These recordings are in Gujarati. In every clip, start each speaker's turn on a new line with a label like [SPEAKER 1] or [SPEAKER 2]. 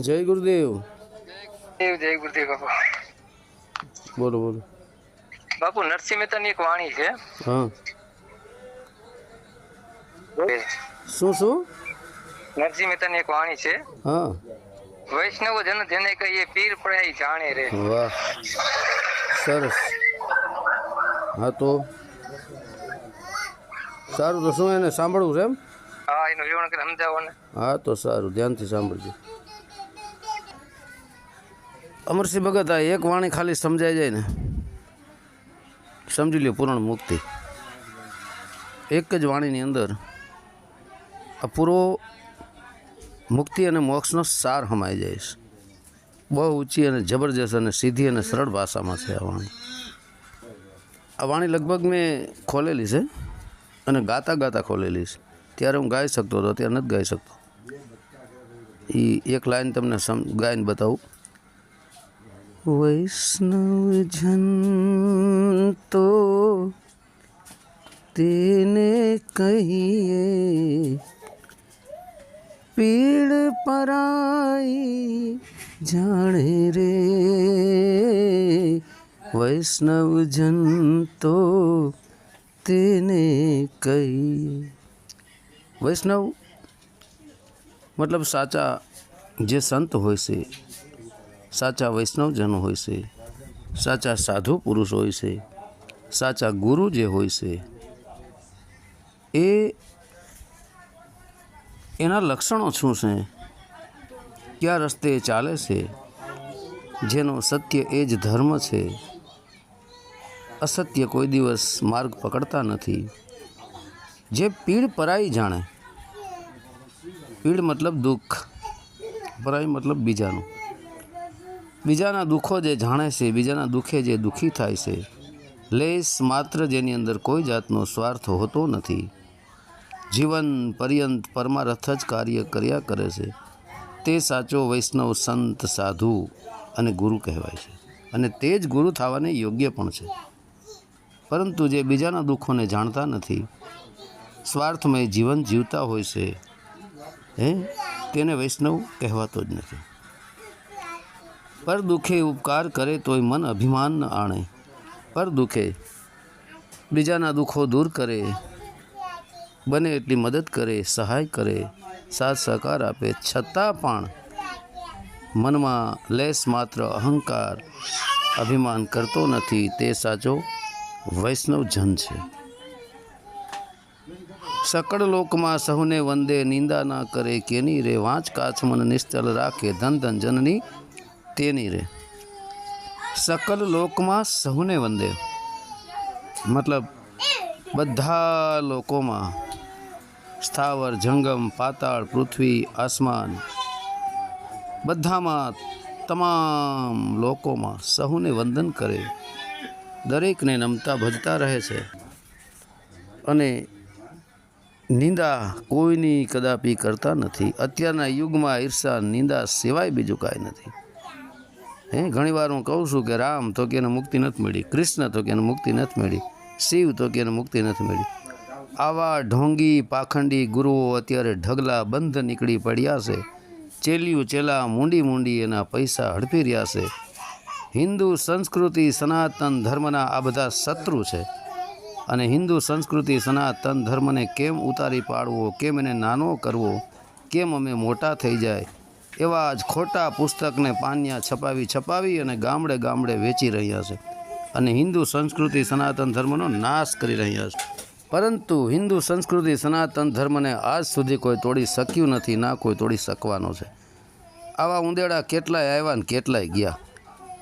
[SPEAKER 1] જય ગુરુદેવ.
[SPEAKER 2] દેવ જય ગુરુદેવ બાપુ.
[SPEAKER 1] બોલો બોલો.
[SPEAKER 2] બાપુ નરસિંહ મહેતાની એક વાણી છે.
[SPEAKER 1] હા. શું શું?
[SPEAKER 2] નરસિંહ મહેતાની એક વાણી છે.
[SPEAKER 1] હા.
[SPEAKER 2] વૈષ્ણવ જન જેને કહીએ પીર પડાય જાણે રે.
[SPEAKER 1] વાહ. સરસ. હા તો. સારું તો શું એને સાંભળવું છે એમ?
[SPEAKER 2] હા એનું વિવરણ કરી સમજાવો ને.
[SPEAKER 1] હા તો સારું ધ્યાનથી સાંભળજો. અમરસિંહ ભગત આ એક વાણી ખાલી સમજાઈ જાય ને, સમજી લ્યો પૂર્ણ મુક્તિ. એક જ વાણીની અંદર આ પૂરો મુક્તિ અને મોક્ષનો સાર હમાઈ જાય છે. બહુ ઊંચી અને જબરજસ્ત અને સીધી અને સરળ ભાષામાં છે આ વાણી. આ વાણી લગભગ મેં ખોલેલી છે અને ગાતા ગાતા ખોલેલી છે. ત્યારે હું ગાઈ શકતો હતો ત્યારે નથી ગાઈ શકતો. એ એક લાઈન તમને સમ, ગાઈને બતાવું. વૈષ્ણવ જન તો તેને કહીએ પીડ પરાઈ જાણે રે. વૈષ્ણવજન તો તેને કહીએ. વૈષ્ણવ મતલબ સાચા જે સંત હોય છે સાચા વૈષ્ણવજનો હોય છે, સાચા સાધુ પુરુષ હોય છે, સાચા ગુરુ જે હોય છે, એ એના લક્ષણો શું છે? કયા રસ્તે ચાલે છે? જેનો સત્ય એ જ ધર્મ છે. અસત્ય કોઈ દિવસ માર્ગ પકડતા નથી. જે પીડ પરાઈ જાણે, પીડ મતલબ દુઃખ, પરાઈ મતલબ બીજાનું. બીજાના દુઃખો જે જાણે છે, બીજાના દુઃખે જે દુઃખી થાય છે, લેસ માત્ર જેની અંદર કોઈ જાતનો સ્વાર્થ હોતો નથી. જીવન પર્યંત પરમારથ જ કાર્ય કર્યા કરે છે. તે સાચો વૈષ્ણવ સંત, સાધુ અને ગુરુ કહેવાય છે અને તે જ ગુરુ થવાને યોગ્ય પણ છે. પરંતુ જે બીજાના દુઃખોને જાણતા નથી, સ્વાર્થમય જીવન જીવતા હોય છે, હે? તેને વૈષ્ણવ કહેવાતો જ નથી. પર દુઃખે ઉપકાર કરે તોય મન અભિમાન ન આણે. પર દુઃખે બીજાના દુઃખો દૂર કરે. બને એટલી મદદ કરે, સહાય કરે, સાથ સહકાર આપે. છતાં પણ મનમાં લેસ માત્ર અહંકાર અભિમાન કરતો નથી. તે સાચો વૈષ્ણવ જન છે. સકળ લોકમાં સહુને વંદે, નિંદા ના કરે. કેની રે વાંચ, કાચ મન નિશ્ચલ રાખે. ધન ધન જનની તેની રે સકલ લોકમાં સહુને વંદે. મતલબ બધા લોકોમાં સ્થાવર, જંગમ, પાતાળ, પૃથ્વી, આસમાન, બધામાં તમામ લોકોમાં સહુને વંદન કરે. દરેકને નમતા ભજતા રહે છે. અને નિંદા કોઈની કદાપી કરતા નથી. અત્યારના યુગમાં ઈર્ષા, નિંદા સિવાય બીજું કાંઈ નથી. હે ઘણીવાર હું કહું છું કે રામ તો કે એને મુક્તિ નથી મળી, કૃષ્ણ તો કે એને મુક્તિ નથી મળી, શિવ તો કે એને મુક્તિ નથી મળી. આવા ઢોંગી પાખંડી ગુરુઓ અત્યારે ઢગલા બંધ નીકળી પડ્યા છે. ચેલિયું ચેલા મૂંડી મૂંડી એના પૈસા હડપી રહ્યા છે. હિન્દુ સંસ્કૃતિ સનાતન ધર્મના આ બધા શત્રુ છે. અને હિન્દુ સંસ્કૃતિ સનાતન ધર્મને કેમ ઉતારી પાડવો, કેમ એને નાનો કરવો, કેમ અમે મોટા થઈ જાય એવા જ ખોટા પુસ્તકને પાન્યા છપાવી છપાવી અને ગામડે ગામડે વેચી રહ્યા છે. અને હિન્દુ સંસ્કૃતિ સનાતન ધર્મનો નાશ કરી રહ્યા છે. પરંતુ હિન્દુ સંસ્કૃતિ સનાતન ધર્મને આજ સુધી કોઈ તોડી શક્યું નથી, ના કોઈ તોડી શકવાનો છે. આવા ઉંદેડા કેટલાય આવ્યા ને કેટલાય ગયા.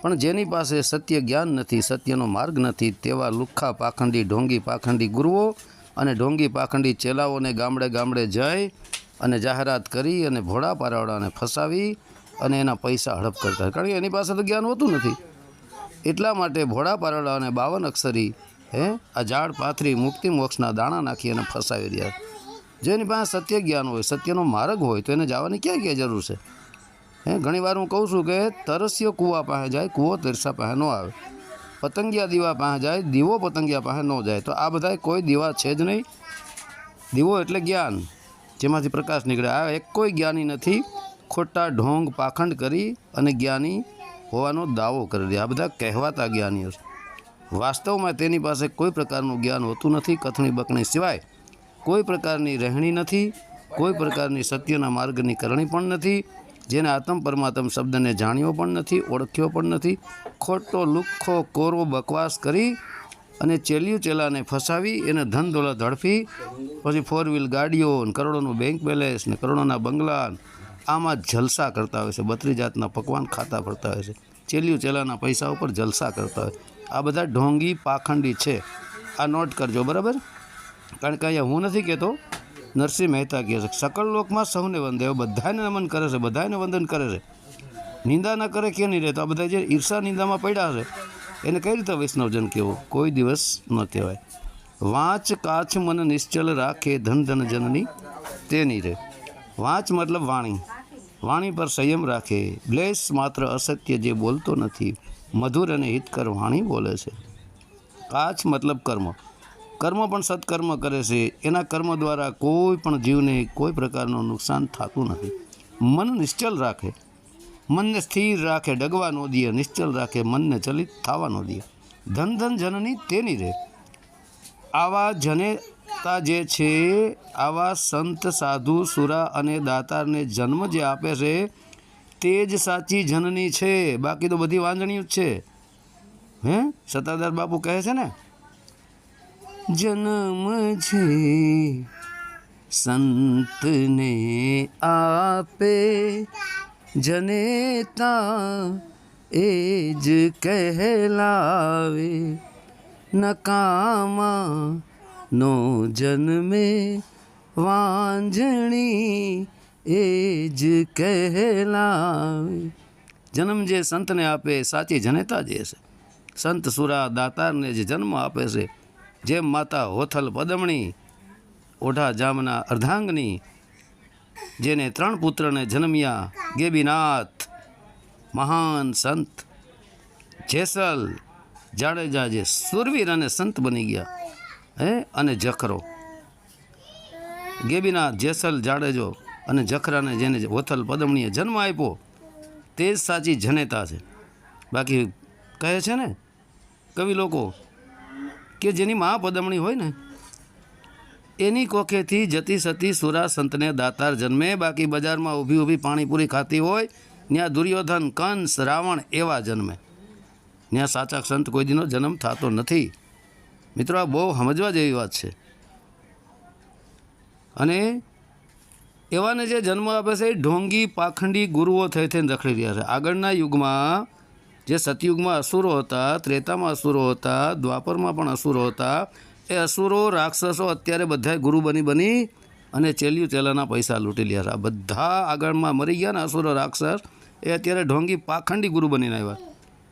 [SPEAKER 1] પણ જેની પાસે સત્ય જ્ઞાન નથી, સત્યનો માર્ગ નથી, તેવા લુખ્ખા પાખંડી ઢોંગી પાખંડી ગુરુઓ અને ઢોંગી પાખંડી ચેલાઓને ગામડે ગામડે જઈ અને જાહેરાત કરી અને ભોળા પારાવાળાને ફસાવી અને એના પૈસા હડપ કરતા કારણ કે એની પાસે તો જ્ઞાન હોતું નથી. એટલા માટે ભોળા પારાવાળાને બાવન અક્ષરી, હે, આ ઝાડ પાથરી મુક્તિ મોક્ષના દાણા નાખી અને ફસાવી રહ્યા જેની પાસે સત્ય જ્ઞાન હોય, સત્યનો માર્ગ હોય, તો એને જવાની ક્યાં ક્યાં જરૂર છે? હે ઘણીવાર હું કહું છું કે તરસ્યો કૂવા પાસે જાય, કૂવો તરસા પાસે ન આવે. પતંગિયા દીવા પાસે જાય, દીવો પતંગિયા પાસે ન જાય. તો આ બધા કોઈ દીવા છે જ નહીં. દીવો એટલે જ્ઞાન. જેમાંથી પ્રકાશ નીકળે. આ એક કોઈ જ્ઞાની નથી. ખોટા ઢોંગ પાખંડ કરી અને જ્ઞાની હોવાનો દાવો કરી દે આ બધા કહેવાતા જ્ઞાનીઓ છે. વાસ્તવમાં તેની પાસે કોઈ પ્રકારનું જ્ઞાન હોતું નથી કથણી બકણી સિવાય કોઈ પ્રકારની રહેણી નથી, કોઈ પ્રકારની સત્યના માર્ગની કરણી પણ નથી, જેને આત્મ પરમાત્મ શબ્દને જાણ્યો પણ નથી, ઓળખ્યો પણ નથી. ખોટો લુખ્ખો કોરો બકવાસ કરી અને ચેલિયું ચેલાને ફસાવી એને ધન દોલત ઝડપી. પછી ફોર વ્હીલ ગાડીઓ કરોડોનું બેંક બેલેન્સ ને કરોડોના બંગલા આમાં જલસા કરતા હોય છે. બત્રી જાતના પકવાન ખાતા ફરતા હોય છે. ચેલિયું ચેલાના પૈસા ઉપર જલસા કરતા હોય. આ બધા ઢોંગી પાખંડી છે. આ નોટ કરજો, બરાબર? કારણ કે અહીંયા હું નથી કહેતો, નરસિંહ મહેતા કહે છે સકળ લોકમાં સૌને વંદે. બધાને નમન કરે છે, બધાને વંદન કરે છે. નિંદા ન કરે કે નહીં રહે તો આ બધા જે ઈર્ષા નિંદામાં પડ્યા છે. એને કઈ રીતે વૈષ્ણવજન કહેવું? કોઈ દિવસ ન કહેવાય. વાંચ, કાચ, મન નિશ્ચલ રાખે, ધન ધન, જનની તેની રે. વાંચ મતલબ વાણી. વાણી પર સંયમ રાખે. બ્લેસ માત્ર અસત્ય જે બોલતો નથી. મધુર અને હિતકર વાણી બોલે છે. કાચ મતલબ કર્મ. કર્મ પણ સત્કર્મ કરે છે. એના કર્મ દ્વારા કોઈ પણ જીવને કોઈ પ્રકારનું નુકસાન થતું નથી. મન નિશ્ચલ રાખે. મનને સ્થિર રાખે ડગવા નો દે, નિશ્ચલ રાખે, મનને ચલિત થવા નો દે. ધન ધન જનની તેની રે. આવા જનેતા જે છે, આવા સંત, સાધુ, સુરા અને દાતારને જન્મ જે આપે છે, તે જ સાચી જનની છે. બાકી તો બધી વાંજણીઓ જ છે. હે? સત્તાધાર બાપુ કહે છે ને, જન્મ છે, સંતને આપે જનેતા એ જ કહેલાવે નકામા નો જન્મે વાંજણી એ જ કહેલાવે. જન્મ જે સંતને આપે સાચી જનેતા જે છે સંત સુરા દાતારને જે જન્મ આપે છે, જેમ માતા હોથલ પદમણી, ઓઢા જામના અર્ધાંગની જેને ત્રણ પુત્રને જન્મ્યા. ગેબીનાથ, મહાન સંત જેસલ જાડેજા જે સુરવીર અને સંત બની ગયા. હે? અને જખરો. ગેબીનાથ, જેસલ, જાડેજો અને જખરાને જેને વથલ પદમણીએ જન્મ આપ્યો, તે જ સાચી જનેતા છે. બાકી કહે છે ને, કવિ લોકો કે જેની મા પદમણી હોય ને એની કોખેથી જતી સતી સુરા સંતને દાતાર જન્મે. બાકી બજારમાં ઊભી ઊભી પાણીપુરી ખાતી હોય ત્યાં દુર્યોધન, કંસ, રાવણ એવા જન્મે. ત્યાં સાચા સંત કોઈ દીનો જન્મ થતો નથી. મિત્રો, આ બહુ સમજવા જેવી વાત છે. અને એવાને જે જન્મ આપે છે, એ ઢોંગી, પાખંડી ગુરુઓ થઈ થઈને રખડી રહ્યા છે. આગળના યુગમાં જે સતયુગમાં અસુરો હતા, ત્રેતામાં અસુરો હતા, દ્વાપરમાં પણ અસુરો હતા એ અસુરો, રાક્ષસો અત્યારે બધાએ ગુરુ બની બની અને ચેલ્યું ચેલાના પૈસા લૂંટી લીધા આ બધા આગળમાં મરી ગયા ને અસુરો, રાક્ષસ, એ અત્યારે ઢોંગી પાખંડી ગુરુ બનીને આવ્યા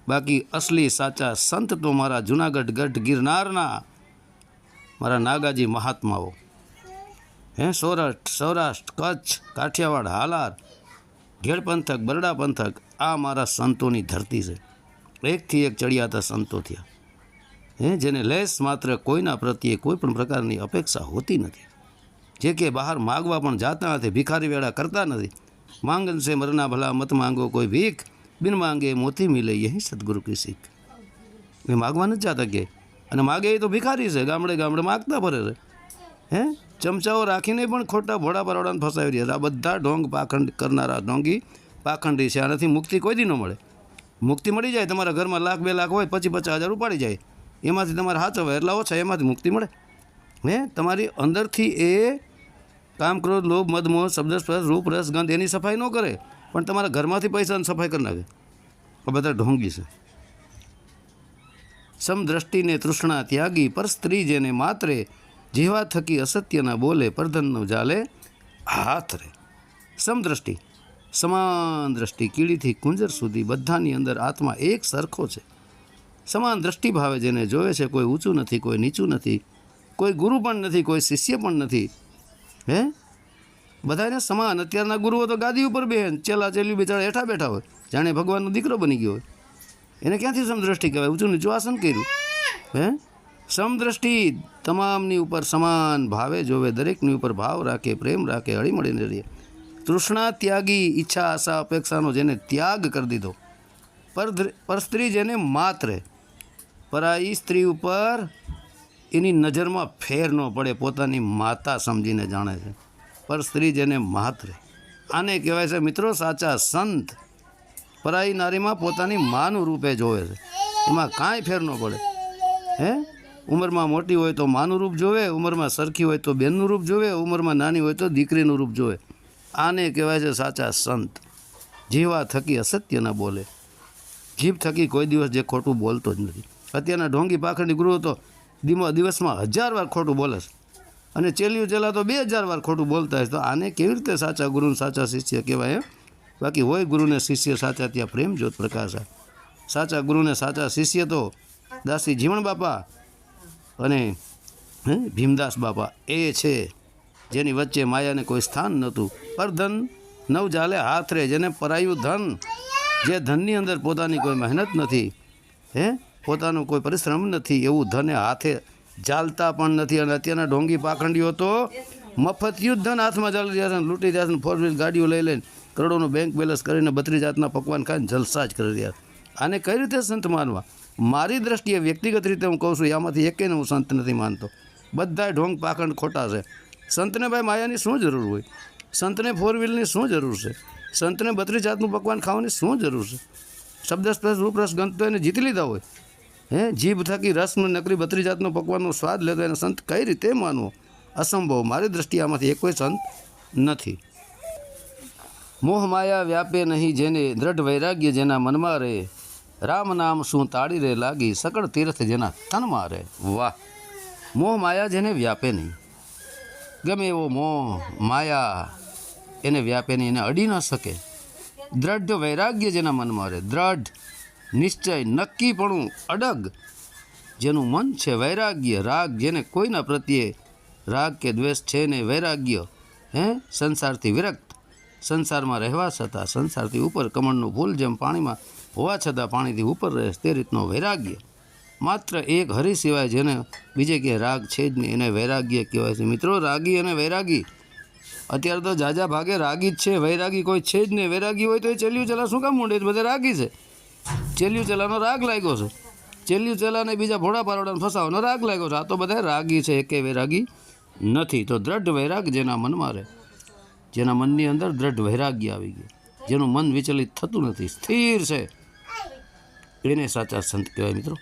[SPEAKER 1] બાકી અસલી, સાચા સંત તો મારા જુનાગઢ ગઢ ગિરનારના મારા નાગાજી મહાત્માઓ. હે સૌરાષ્ટ્ર સૌરાષ્ટ્ર, કચ્છ, કાઠિયાવાડ, હાલાર ઘેડ પંથક, બરડા પંથક, આ મારા સંતોની ધરતી છે. એકથી એક ચડિયાતા સંતો થયા. હે, જેને લેસ માત્ર કોઈના પ્રત્યે કોઈ પણ પ્રકારની અપેક્ષા હોતી નથી. જે કે બહાર માગવા પણ જાતા નથી, ભિખારી વેળા કરતા નથી. માંગન છે મરના ભલા મત માંગો કોઈ ભીખ, બિન માંગે મોતી મિલે અહીં સદગુરુ કી શીખ. એ માગવા નથી જાતા કે? અને માગે એ તો ભિખારી છે, ગામડે ગામડે માગતા ફરે છે. હે, ચમચાઓ રાખીને પણ ખોટા ભોળા પરોડાને ફસાવી રહ્યા આ બધા ઢોંગ પાખંડ કરનારા ઢોંગી, પાખંડી છે. આનાથી મુક્તિ કોઈ દી ન મળે? મુક્તિ મળી જાય, તમારા ઘરમાં લાખ બે લાખ હોય પછી પચાસ હજાર ઉપાડી જાય. એમાંથી તમારે હાચવે એટલા ઓછા એમાંથી મુક્તિ મળે. હે? તમારી અંદરથી એ કામ ક્રોધ લોભ, મદ શબ્દસ્પર્શ રૂપ, રસ, ગંધ એની સફાઈ ન કરે, પણ તમારા ઘરમાંથી પૈસાની સફાઈ કરી નાખે. આ બધા ઢોંગી છે. સમદ્રષ્ટિને તૃષ્ણા ત્યાગી, પર સ્ત્રી જેને માત્રે જેવા થકી અસત્યના બોલે, પરધનનો જાલે હાથ રે. સમદ્રષ્ટિ, સમાન દ્રષ્ટિ, કીડીથી, કુંજર સુધી બધાની અંદર આત્મા એક સરખો છે. સમાન દ્રષ્ટિ ભાવે જેને જોવે છે, કોઈ ઊંચું નથી, કોઈ નીચું નથી, કોઈ ગુરુ પણ નથી, કોઈ શિષ્ય પણ નથી. હે? બધાને સમાન. અત્યારના ગુરુઓ તો ગાદી ઉપર બેન ચેલા ચેલી બિચારા હેઠા બેઠા હોય. જાણે ભગવાનનો દીકરો બની ગયો હોય. એને ક્યાંથી સમદ્રષ્ટિ કહેવાય? ઊંચું નીચું આસન કર્યું. હે? સમદ્રષ્ટિ તમામની ઉપર સમાન ભાવે, જોવે, દરેકની ઉપર ભાવ રાખે, પ્રેમ રાખે, હળીમળીને રહે. તૃષ્ણા ત્યાગી, ઈચ્છા, આશા, અપેક્ષાનો જેને ત્યાગ કરી દીધો. પર પર સ્ત્રી જેને માત્રે પરાઈ સ્ત્રી ઉપર એની નજરમાં ફેર ન પડે, પોતાની માતા સમજીને જાણે છે. પર સ્ત્રી જેને માત્ર આને કહેવાય છે, મિત્રો, સાચા સંત. પરાઈ નારીમાં પોતાની માનું રૂપે જોવે છે. એમાં કાંઈ ફેર ન પડે. હે? ઉંમરમાં મોટી હોય તો માનું રૂપ જોવે, ઉંમરમાં સરખી હોય તો બેનનું રૂપ જોવે, ઉંમરમાં નાની હોય તો દીકરીનું રૂપ જોવે. આને કહેવાય છે, સાચા સંત. જીવા થકી અસત્ય ન બોલે. જીભ થકી કોઈ દિવસ જે ખોટું બોલતો જ નથી. અત્યારના ઢોંગી પાખંડી ગુરુઓ તો દીમો, દિવસમાં હજાર વાર ખોટું બોલે છે. અને ચેલિયું ચેલા તો બે હજાર વાર ખોટું બોલતા હોય તો આને કેવી રીતે સાચા ગુરુને સાચા શિષ્ય કહેવાય બાકી હોય ગુરુને શિષ્ય સાચા ત્યાં પ્રેમ જ્યોત પ્રકાશ સાચા ગુરુને સાચા શિષ્ય તો દાસી જીવણ બાપા અને ભીમદાસ બાપા એ છે. જેની વચ્ચે માયાને કોઈ સ્થાન નહોતું. પર ધન નવ જાલે હાથ રે જેને પરાયું ધન, જે ધનની અંદર પોતાની કોઈ મહેનત નથી, હે પોતાનો કોઈ પરિશ્રમ નથી, એવું ધને હાથે ચાલતા પણ નથી. અને અત્યારના ઢોંગી પાખંડીઓ તો મફતિયું જ ધન હાથમાં ચાલી રહ્યા છે લૂંટી રહ્યા છે ફોર વ્હીલ ગાડીઓ લઈ લઈને કરોડોનું બેંક બેલેન્સ કરીને બત્રી જાતના પકવાન ખાઈને જલસા જ કરી રહ્યા. આને કઈ રીતે સંત માનવા? મારી દ્રષ્ટિએ વ્યક્તિગત રીતે હું કહું છું આમાંથી એકેયને હું સંત નથી માનતો. બધાય ઢોંગ પાખંડ ખોટા છે. સંતને ભાઈ માયાની શું જરૂર હોય? સંતને ફોર વ્હીલની શું જરૂર છે? સંતને બત્રીસ જાતનું પકવાન ખાવાની શું જરૂર છે? શબ્દ સ્પર્શ રૂપ ગંધ તો એને જીતી લીધા હોય? હે? જીભ થકી રસ નકરી બત્રી જાતનો પકવાનો સ્વાદ લેતો એને સંત કઈ રીતે માનવો? અસંભવ. મારી દ્રષ્ટિએ આમાંથી એક કોઈ સંત નથી. મોહ માયા વ્યાપે નહીં જેને દ્રઢ વૈરાગ્ય જેના મનમાં રહે. રામ નામ શું તાળી રે લાગી? સકળ તીર્થ જેના તનમાં રહે. વાહ! મોહ માયા જેને વ્યાપે નહીં. ગમે એવો મોહ માયા એને વ્યાપે નહીં, એને અડી ન શકે. દ્રઢ વૈરાગ્ય જેના મનમાં રહે. દ્રઢ. નિશ્ચય નક્કીપણું અડગ. જેનું મન છે વૈરાગ્ય, રાગ જેને કોઈના પ્રત્યે રાગ કે દ્વેષ છે ને વૈરાગ્ય. હે? સંસારથી વિરક્ત. સંસારમાં રહેવા છતાં સંસારથી ઉપર કમળનું ફૂલ જેમ પાણીમાં હોવા છતાં પાણીથી ઉપર રહે તે રીતનો વૈરાગ્ય. માત્ર એક હરિ સિવાય જેને બીજે કે રાગ છે જ નહીં. એને વૈરાગ્ય કહેવાય છે. મિત્રો, રાગી અને વૈરાગી. અત્યારે તો જાજા ભાગે રાગી જ છે, વૈરાગી કોઈ છે જ નહીં. વૈરાગી હોય તો એ ચલ્યું ચલા. શું કામ મૂંડે બધા રાગી છે? ચેલિયું ચેલાનો રાગ લાગ્યો છે. ચેલિયું ચેલાને બીજા ભોળા પારોડાને ફસાવાનો રાગ લાગ્યો છે. આ તો બધા રાગી છે, એકે વૈરાગી નથી. તો દ્રઢ વૈરાગ જેના મનમાં રહે. જેના મનની અંદર દ્રઢ વૈરાગ્ય આવી ગયું જેનું મન વિચલિત થતું નથી. સ્થિર છે. એને સાચા સંત કહેવાય મિત્રો.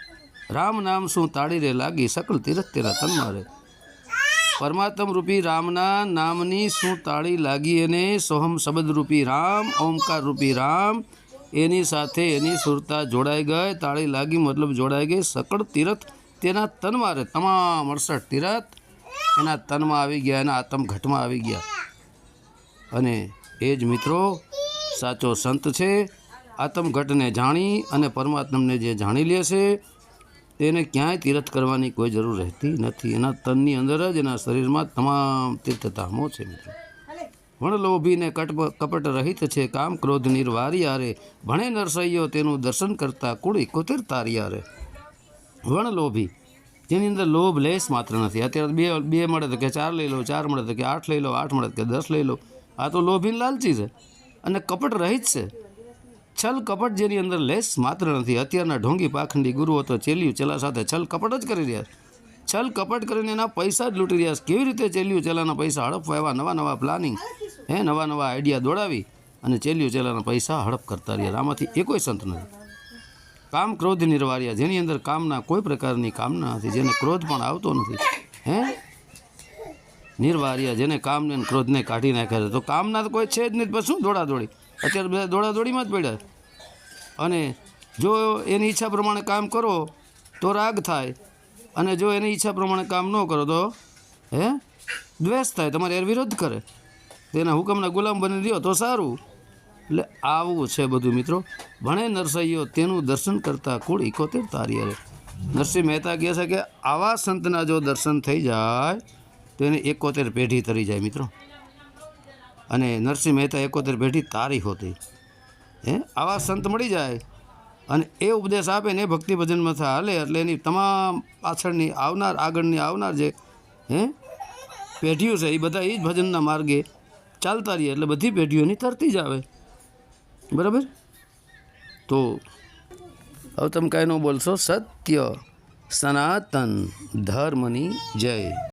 [SPEAKER 1] રામ નામ શું તાળી રે લાગી? સકળ તીરથ તેરા તનમાં રે પરમાત્મ રૂપી રામના નામની શું તાળી લાગી? એને સોહમ શબ્દ રૂપી રામ, ઓમકાર રૂપી રામ એની સાથે એની સુરતા જોડાઈ ગઈ, તાળી લાગી, મતલબ જોડાઈ ગઈ. સકળ તીરથ તેના તનમાં રહે, તમામ અડસઠ તીરથ એના તનમાં આવી ગયા, એના આત્મઘટમાં આવી ગયા. અને એ જ મિત્રો, સાચો સંત છે આત્મઘટને જાણી અને પરમાત્મને જે જાણી લે છે, તેને ક્યાંય તીરથ કરવાની કોઈ જરૂર રહેતી નથી. એના તનની અંદર જ એના શરીરમાં તમામ તીર્થધામો છે મિત્રો. વણ લોભીને કટ કપટ રહિત છે કામ ક્રોધ નિર્વારિયારે ભણે નરસૈયો તેનું દર્શન કરતા કુળી કોતેર તારિયારે વણ લોભી, જેની અંદર લોભ લેસ માત્ર નથી. અત્યારે બે બે મળે તો કે ચાર લઈ લો, ચાર મળે તો કે આઠ લઈ લો, આઠ મળે કે દસ લઈ લો. આ તો લોભી લાલચી છે અને કપટ રહિત છે. છલ કપટ જેની અંદર લેસ માત્ર નથી. અત્યારના ઢોંગી પાખંડી ગુરુઓ તો ચેલ્યું ચેલા સાથે છલ કપટ જ કરી રહ્યા છલ કપટ કરીને એના પૈસા જ લૂંટી રહ્યા છે. કેવી રીતે ચેલ્યું ચેલાના પૈસા હડપવા એવા નવા નવા પ્લાનિંગ હે, નવા નવા આઈડિયા દોડાવી અને ચેલિયું ચેલાના પૈસા હડપ કરતા રહ્યા. આમાંથી એકોય સંત નથી. કામ ક્રોધ નિર્વાર્યા. જેની અંદર કામના કોઈ પ્રકારની કામના નથી, જેને ક્રોધ પણ આવતો નથી. હે? નિર્વાર્યા, જેને કામને ક્રોધને કાઢી નાખ્યા છે. તો કામના તો કોઈ છે જ નહીં પણ શું દોડાદોડી? અત્યારે બધા દોડાદોડીમાં જ પડ્યા અને જો એની ઈચ્છા પ્રમાણે કામ કરો, તો રાગ થાય. અને જો એની ઈચ્છા પ્રમાણે કામ ન કરો, તો, હે? દ્વેષ થાય. તમારે યાર વિરોધ કરે. તેના હુકમના ગુલામ બની રહ્યો તો સારું. એટલે આવું છે બધું મિત્રો. ભણે નરસૈયો તેનું દર્શન કરતા કુળ ઇકોતેર તારી અરે નરસિંહ મહેતા કહે છે કે આવા સંતના જો દર્શન થઈ જાય, તો એને એકોતેર પેઢી તરી જાય મિત્રો. અને નરસિંહ મહેતા એકોતેર પેઢી તારી હોતી. હે? આવા સંત મળી જાય. અને એ ઉપદેશ આપે ને એ ભક્તિ ભજનમાં હાલે, એટલે એની તમામ પાછળની આવનાર, આગળની આવનાર જે, હે, પેઢીઓ છે, એ બધા એ જ ભજનના માર્ગે ચાલતા રહીએ એટલે બધી પેઢીઓની તરતી જ આવે. બરાબર? તો હવે તમે કાંઈ ન બોલશો. સત્ય, સનાતન ધર્મની જય.